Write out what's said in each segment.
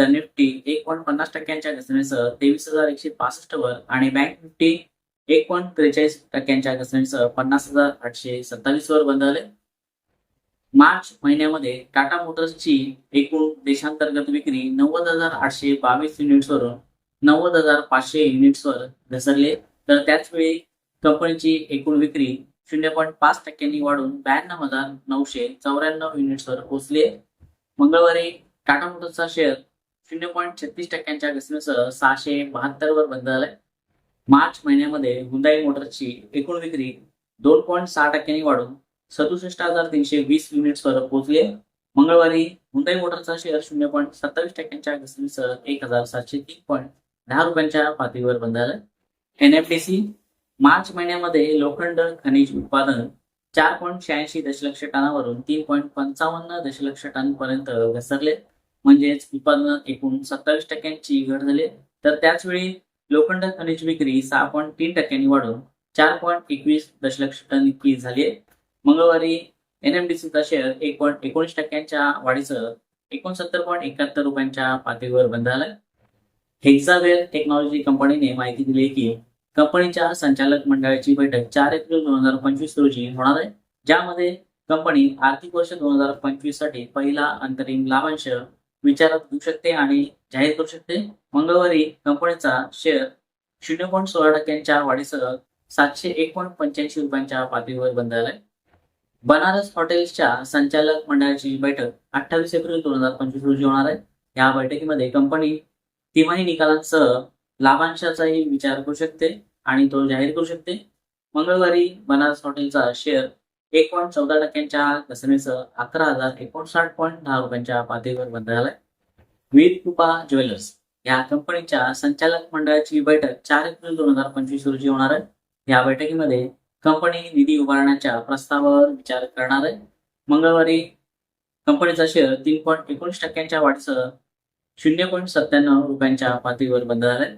तर निफ्टी एक पॉईंट पन्नास टक्क्यांच्या घसरणीसह तेवीस हजार एकशे पासष्ट वर आणि बँक निफ्टी एक पॉईंट त्रेचाळीस टक्क्यांच्या घसरणीसह पन्नास हजार आठशे सत्तावीस वर बंद झाले मार्च महिन्यामध्ये टाटा मोटर्सची एकूण देशांतर्गत विक्री नव्वद हजार आठशे बावीस युनिट्सवरून नव्वद हजार पाचशे युनिट्सवर घसरले. तर त्याच वेळी कंपनीची एकूण विक्री शून्य पॉईंट पाच टक्क्यांनी वाढून ब्याण्णव हजार नऊशे चौऱ्याण्णव युनिट्सवर पोहोचले. मंगळवारी टाटा मोटर्सचा शेअर शून्य पॉईंट छत्तीस टक्क्यांच्या घसरणीसह सहाशे बहात्तर वर बंद झालाय. मार्च महिन्यामध्ये हुंदाई मोटर्सची एकूण विक्री दोन पॉईंट सहा टक्क्यांनी वाढून सदुसष्ट हजार तीनशे वीस युनिट्सवर पोहोचले मंगळवारी हुंदाई मोटरचा शेअर शून्य पॉईंट सत्तावीस टक्क्यांच्या घसरणीसह एक हजार सातशे तीन पॉईंट दहा रुपयांच्या पातळीवर बंद झालं एनएफडीसी मार्च महिन्यामध्ये लोखंड खनिज उत्पादन चार पॉईंट शहाऐंशी दशलक्ष टनावरून तीन पॉईंट पंचावन्न दशलक्ष टनपर्यंत घसरले. म्हणजेच उत्पादनात एकूण सत्तावीस टक्क्यांची घट झाली. तर त्याच वेळी लोखंड खनिज विक्री सहा पॉईंट तीन टक्क्यांनी वाढून चार पॉईंट एकवीस दशलक्ष टन इतकी झाली आहे. मंगळवारी एनएमडीसीचा शेअर एक पॉईंट एकोणीस टक्क्यांच्या वाढीसह एकोणसत्तर पॉईंट एकाहत्तर रुपयांच्या पातळीवर बंद झालाय हेक्सावेल टेक्नॉलॉजी कंपनीने माहिती दिली की कंपनीच्या संचालक मंडळाची बैठक चार एप्रिल दोन हजार पंचवीस रोजी होणार आहे. ज्यामध्ये कंपनी आर्थिक वर्ष दोन हजार पंचवीससाठी पहिला अंतरिम लाभांश विचारात घेऊ शकते आणि जाहीर करू शकते. मंगळवारी कंपनीचा शेअर शून्य पॉईंट सोळा टक्क्यांच्या वाढीसह सातशे एक पॉईंट पंच्याऐंशी रुपयांच्या पातळीवर बंद झालाय बनारस हॉटेल्सच्या संचालक मंडळाची बैठक अठ्ठावीस एप्रिल दोन हजार पंचवीस रोजी होणार आहे. या बैठकीमध्ये कंपनी तिमाही निकालांसह लाभांशाचाही विचार करू शकते आणि तो जाहीर करू शकते. मंगळवारी बनारस हॉटेलचा शेअर एक पॉईंट चौदा टक्क्यांच्या घसरणीसह अकरा हजार एकोणसाठ पॉईंट दहा रुपयांच्या पातळीवर बंद झालाय. वीर कृपा ज्वेलर्स या कंपनीच्या संचालक मंडळाची बैठक चार एप्रिल दोन हजार पंचवीस रोजी होणार आहे. या बैठकीमध्ये कंपनी निधी उभारण्याच्या प्रस्तावावर विचार करणार आहे. मंगळवारी कंपनीचा शेअर तीन पॉईंट एकोणीस टक्क्यांच्या वाढीसह शून्य पॉईंट सत्त्याण्णव रुपयांच्या पातळीवर बंद झालाय.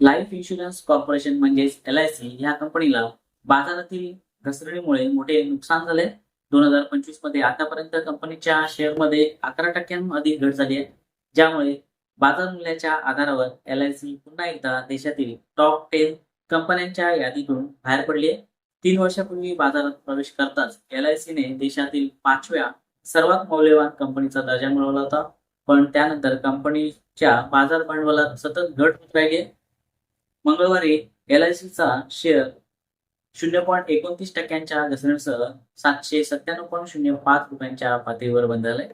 लाईफ इन्शुरन्स कॉर्पोरेशन म्हणजेच एल आय सी या कंपनीला बाजारातील घसरणीमुळे मोठे नुकसान झाले दोन हजार पंचवीसमध्ये आतापर्यंत कंपनीच्या शेअरमध्ये अकरा टक्क्यांअधिक घट झाली आहे. ज्यामुळे बाजार मूल्याच्या आधारावर एल आय सी पुन्हा एकदा देशातील टॉप टेन कंपन्यांच्या यादीतून बाहेर पडली आहे. तीन वर्षापूर्वी बाजारात प्रवेश करताच एल आय सीने देशातील पाचव्या सर्वात मौल्यवान कंपनीचा दर्जा मिळवला होता. पण त्यानंतर कंपनीच्या बाजार भांडवलात सतत घट होत राहिली मंगळवारी एल आय सीचा शेअर शून्य पॉईंट एकोणतीस टक्क्यांच्या घसरणसह सातशे सत्त्याण्णव पॉईंट शून्य पाच रुपयांच्या पातळीवर बंद झाले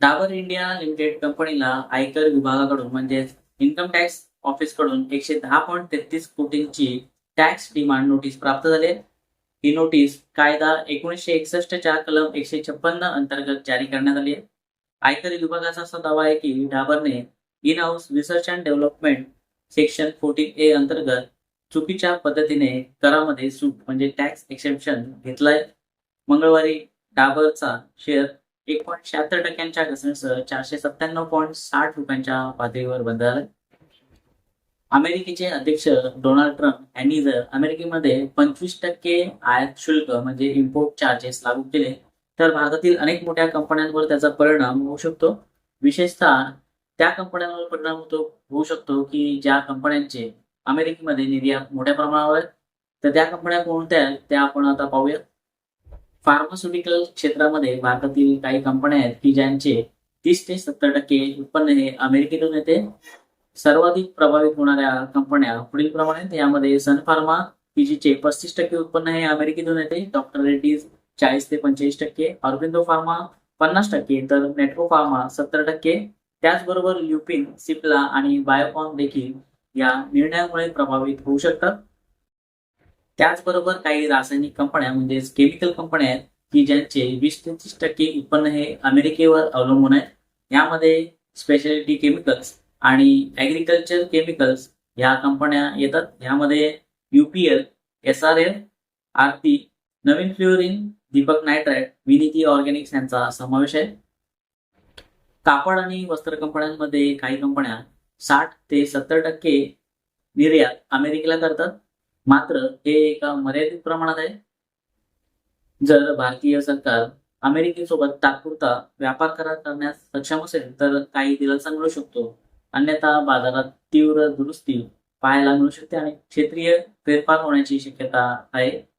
डाबर इंडिया लिमिटेड कंपनीला आयकर विभागाकडून म्हणजेच इन्कम टॅक्स ऑफिसकडून एकशे दहा पॉईंट तेहतीस कोटींची टॅक्स डिमांड नोटीस प्राप्त झाली ही नोटीस कायदा एकोणीसशे एकसष्टच्या कलम एकशे छप्पन्न अंतर्गत जारी करण्यात आली आहे. आयकर विभागाचा असा दावा आहे की डाबरने in house research and development section fourteen A अंतर्गत चुकीच्या पद्धतीने करामध्ये सूट म्हणजे टॅक्स एक्सेप्शन घेतलाय. मंगळवारी डाबरचा शेअर एक पॉईंट शहात्तर टक्क्यांच्या घसरणीसह चारशे सत्त्याण्णव पॉईंट साठ रुपयांच्या पातळीवर बंद झालाय अमेरिकेचे अध्यक्ष डोनाल्ड ट्रम्प यांनी जर अमेरिकेमध्ये पंचवीस टक्के आयात शुल्क म्हणजे इम्पोर्ट चार्जेस लागू केले तर भारतातील अनेक मोठ्या कंपन्यांवर त्याचा परिणाम होऊ शकतो. विशेषतः त्या कंपन्यांवर परिणाम होतो होऊ शकतो की ज्या कंपन्यांचे अमेरिकेमध्ये निर्यात मोठ्या प्रमाणावर आहे. तर त्या कंपन्या कोणत्या आहेत त्या आपण आता पाहूया. फार्मास्युटिकल क्षेत्रामध्ये भारतातील काही कंपन्या आहेत की ज्यांचे तीस ते सत्तर टक्के उत्पन्न हे अमेरिकेतून येते. सर्वाधिक प्रभावित होणाऱ्या कंपन्या पुढील प्रमाणे यामध्ये सन फार्मा पीजीचे पस्तीस टक्के उत्पन्न हे अमेरिकेतून येते. डॉक्टर रेड्डीज चाळीस ते पंचेचाळीस टक्के. ऑरबिंदो फार्मा पन्नास टक्के. तर नेटको फार्मा सत्तर टक्के. त्याचबरोबर ल्युपिन सिप्ला आणि बायोकॉन देखील या निर्णयामुळे प्रभावित होऊ शकतात त्याचबरोबर काही रासायनिक कंपन्या म्हणजेच केमिकल कंपन्या आहेत की ज्यांचे वीस ते तीस टक्के उत्पन्न हे अमेरिकेवर अवलंबून आहे. यामध्ये स्पेशालिटी केमिकल्स आणि ॲग्रिकल्चर केमिकल्स ह्या कंपन्या येतात. ह्यामध्ये UPL S R L Aarti Navin fluorine Deepak nitrite Vinati organics यांचा समावेश आहे. कापड आणि वस्त्र कंपन्यांमध्ये काही कंपन्या साठ ते सत्तर टक्के निर्यात अमेरिकेला करतात. मात्र हे एका मर्यादित प्रमाणात आहे. जर भारतीय सरकार अमेरिकेसोबत तात्पुरता व्यापार करार करण्यास सक्षम असेल तर काही दिलासा मिळू शकतो. अन्यथा बाजारात तीव्र दुरुस्ती पाहायला मिळू शकते आणि क्षेत्रीय फेरफार होण्याची शक्यता आहे.